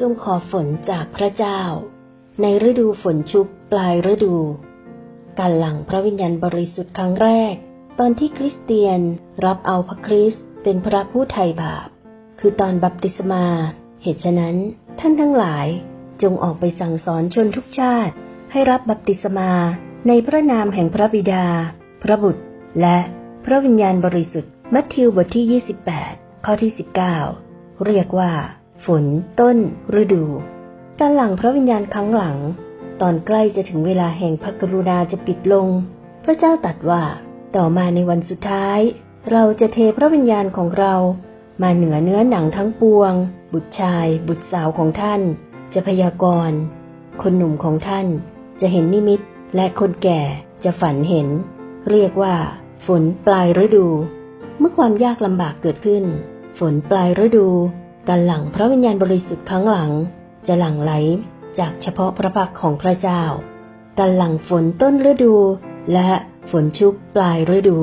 จงขอฝนจากพระเจ้า ในฤดูฝนชุกปลายฤดู การหลังพระวิญญาณบริสุทธิ์ครั้งแรก ตอนที่คริสเตียนรับเอาพระคริสต์เป็นพระผู้ไถ่บาป คือตอนบัพติศมา เหตุฉะนั้นท่านทั้งหลายจงออกไปสั่งสอนชนทุกชาติ ให้รับบัพติศมาในพระนามแห่งพระบิดา พระบุตร และพระวิญญาณบริสุทธิ์ มัทธิวบทที่ 28 ข้อที่ 19 เรียกว่า ฝนต้น ฤดูการหลังพระวิญญาณครั้งหลัง ตอนใกล้จะถึงเวลาแห่งพระกรุณาจะปิดลง พระเจ้าตรัสว่า ต่อมาในวันสุดท้าย เราจะเทพระวิญญาณของเรา มาเหนือเนื้อหนังทั้งปวง บุตรชาย บุตรสาวของท่าน จะพยากรณ์ คนหนุ่มของท่าน จะเห็นนิมิต และคนแก่จะฝันเห็น เรียกว่า ฝนปลายฤดู เมื่อความยากลำบากเกิดขึ้น ฝนปลายฤดู การหลั่งพระวิญญาณบริสุทธิ์ครั้งหลัง จะหลั่งไหลจากเฉพาะพระพักของพระเจ้าการหลั่งฝนต้นฤดู และฝนชุกปลายฤดู